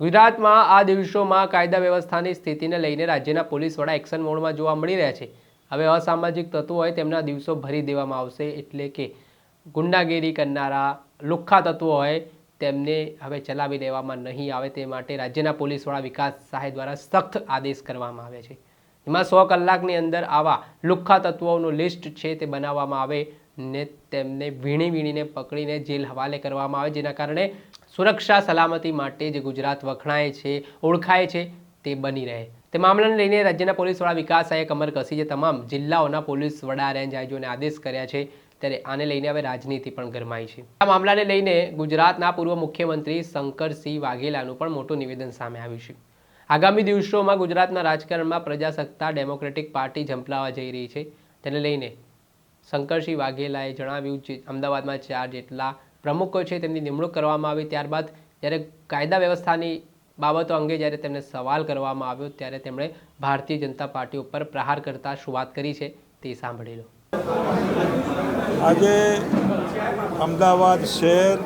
ગુજરાતમાં આ દિવસોમાં કાયદા વ્યવસ્થાની સ્થિતિને લઈને રાજ્યના પોલીસ વડા એક્શન મોડમાં જોવા મળી રહ્યા છે. હવે અસામાજિક તત્વો હોય તેમના દિવસો ભરી દેવામાં આવશે એટલે કે ગુંડાગીરી કરનારા લુખ્ખા તત્વો હોય તેમને હવે ચલાવી દેવામાં નહીં આવે તે માટે રાજ્યના પોલીસ વડા વિકાસ સહાય દ્વારા સખ્ત આદેશ કરવામાં આવે છે. એમાં સો કલાકની અંદર આવા લુખ્ખા તત્વોનું લિસ્ટ છે તે બનાવવામાં આવે ને તેમને વીણી વીણીને પકડીને જેલ હવાલે કરવામાં આવે, જેના કારણે સુરક્ષા સલામતી માટે જે ગુજરાત વખણાય છે, ઓળખાય છે, તે બની રહે. તે મામલાને લઈને રાજ્યના પોલીસ વડા વિકાસ સાહેબ કમર કસી જે તમામ જિલ્લાઓના પોલીસ વડા રેન્જ આઈજીઓને આદેશ કર્યા છે, ત્યારે આને લઈને હવે રાજનીતિ પણ ગરમાઈ છે. આ મામલાને લઈને ગુજરાતના પૂર્વ મુખ્યમંત્રી શંકરસિંહ વાઘેલાનું પણ મોટું નિવેદન સામે આવ્યું છે. આગામી દિવસોમાં ગુજરાતના રાજકારણમાં પ્રજાસત્તા, ડેમોક્રેટિક પાર્ટી ઝંપલાવા જઈ રહી છે. તેને લઈને શંકરસિંહ વાઘેલાએ જણાવ્યું છે, અમદાવાદમાં ચાર જેટલા પ્રમુખો છે તેમની નિમણૂક કરવામાં આવી ત્યારબાદ જ્યારે કાયદા વ્યવસ્થાની બાબતો અંગે જ્યારે તેમને સવાલ કરવામાં આવ્યો ત્યારે તેમણે ભારતીય જનતા પાર્ટી ઉપર પ્રહાર કરતા શું કરી છે, તે સાંભળી લો. આજે અમદાવાદ શહેર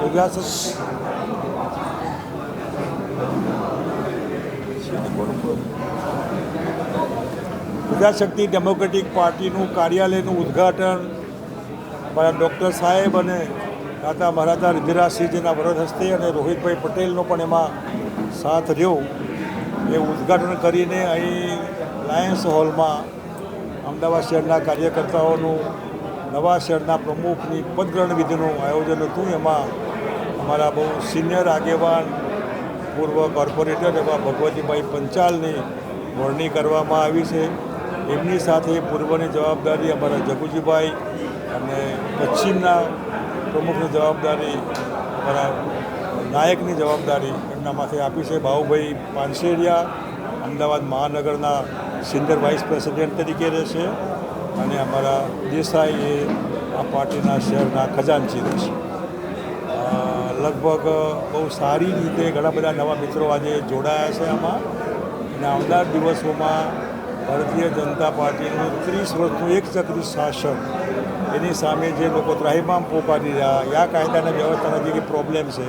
ગુજરાત ગુજરાત શક્તિ ડેમોક્રેટિક પાર્ટીનું કાર્યાલયનું ઉદ્ઘાટન મારા ડૉક્ટર સાહેબ અને દાદા મહારાજા રુધિરાજસિંહજીના વરદ હસ્તે અને રોહિતભાઈ પટેલનો પણ એમાં સાથ રહ્યો. એ ઉદ્ઘાટન કરીને અહીં લાયન્સ હોલમાં અમદાવાદ શહેરના કાર્યકર્તાઓનું, નવા શહેરના પ્રમુખની પદગ્રહણ વિધિનું આયોજન હતું. એમાં અમારા બહુ સિનિયર આગેવાન, પૂર્વ કોર્પોરેટર એવા ભગવતીભાઈ પંચાલની વરણી કરવામાં આવી છે. એમની સાથે પૂર્વની જવાબદારી અમારા જગુજીભાઈ અને પશ્ચિમના પ્રમુખની જવાબદારી અમારા નાયકની જવાબદારી એમના માથે આપી છે. બાહુભાઈ પાનસેરિયા અમદાવાદ મહાનગરના સિનિયર વાઇસ પ્રેસિડેન્ટ તરીકે રહેશે અને અમારા દેસાઈ એ આ પાર્ટીના શહેરના ખજાનચી રહેશે લગભગ બહુ સારી રીતે ઘણા બધા નવા મિત્રો આજે જોડાયા છે આમાં. અને આવનાર દિવસોમાં ભારતીય જનતા પાર્ટીનું ત્રીસ વર્ષનું એક ચક્રી શાસન. એની સામે જે લોકો ત્રાહિમામ પોકારી રહ્યા યા કાયદાના વ્યવસ્થાના જે કંઈ પ્રોબ્લેમ છે,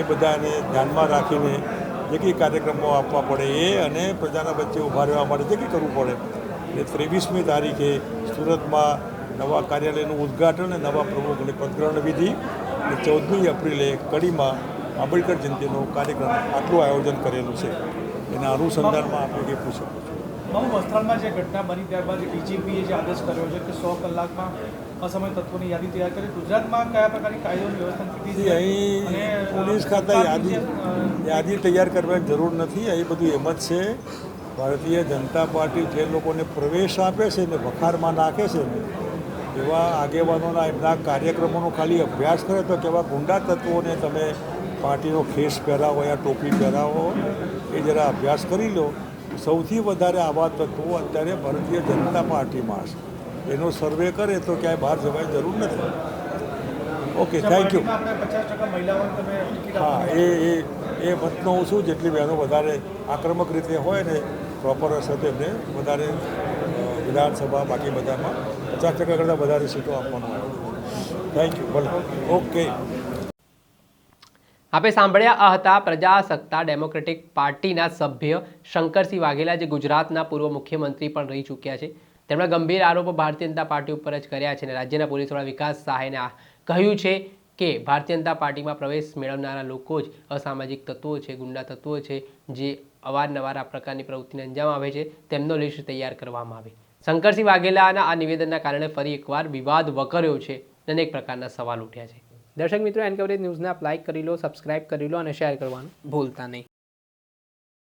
એ બધાને ધ્યાનમાં રાખીને જે કંઈ કાર્યક્રમો આપવા પડે એ અને પ્રજાના વચ્ચે ઊભા રહેવા માટે જે કંઈ કરવું પડે. એ ત્રેવીસમી તારીખે સુરતમાં નવા કાર્યાલયનું ઉદ્ઘાટન અને નવા પ્રમુખની પદગ્રહણ વિધિ અને ચૌદમી એપ્રિલે કડીમાં આંબેડકર જયંતિનો કાર્યક્રમ આટલું આયોજન કરેલું છે. એના અનુસંધાનમાં આપણે કંઈ પૂછો. બહુ વસ્ત્રાલમાં જે ઘટના બની ત્યારબાદ ડીજીપીએ જે આદેશ કર્યો છે કે સો કલાકમાં અસમય તત્વોની યાદી તૈયાર કરી. ગુજરાતમાં કયા પ્રકારની કાયદોની વ્યવસ્થા તેથી અહીં પોલીસ ખાતા યાદી યાદી તૈયાર કરવાની જરૂર નથી. અહીં બધું એમ જ છે. ભારતીય જનતા પાર્ટી જે લોકોને પ્રવેશ આપે છે ને વખારમાં નાખે છે ને એવા આગેવાનોના એમના કાર્યક્રમોનો ખાલી અભ્યાસ કરે તો કેવા ગુંડા તત્વોને તમે પાર્ટીનો ખેસ પહેરાવો યા ટોપી પહેરાવો એ જરા અભ્યાસ કરી લો. સૌથી વધારે આવા તત્વો અત્યારે ભારતીય જનતા પાર્ટીમાં હશે એનો સર્વે કરે તો ક્યાંય બહાર જવાની જરૂર નથી. ઓકે થેન્ક યુ હા એ એ એ મતનો હું છું જેટલી બહેનો વધારે આક્રમક રીતે હોય ને પ્રોપર હશે એમને વધારે વિધાનસભા બાકી બધામાં પચાસ ટકા કરતાં વધારે સીટો આપવામાં આવે થેન્ક યુ ભલે. ઓકે આપે સાંભળ્યા હતા પ્રજાસત્તા ડેમોક્રેટિક પાર્ટીના સભ્ય શંકરસિંહ વાઘેલા જે ગુજરાતના પૂર્વ મુખ્યમંત્રી પણ રહી ચૂક્યા છે. તેમણે ગંભીર આરોપો ભારતીય જનતા પાર્ટી ઉપર જ કર્યા છે અને રાજ્યના પોલીસ વડા વિકાસ સહાયને કહ્યું છે કે ભારતીય જનતા પાર્ટીમાં પ્રવેશ મેળવનારા લોકો જ અસામાજિક તત્વો છે, ગુંડા તત્વો છે, જે અવારનવાર આ પ્રકારની પ્રવૃત્તિને અંજામ આવે છે. તેમનો લિસ્ટ તૈયાર કરવામાં આવે. શંકરસિંહ વાઘેલાના આ નિવેદનના કારણે ફરી એકવાર વિવાદ વકર્યો છે અને અનેક પ્રકારના સવાલ ઉઠ્યા છે. દર્શક મિત્રો એનકવરેજ ન્યૂઝને આપ લાઇક કરી લો સબસ્ક્રાઇબ કરી લો અને શેર કરવાનું ભૂલતા નહીં.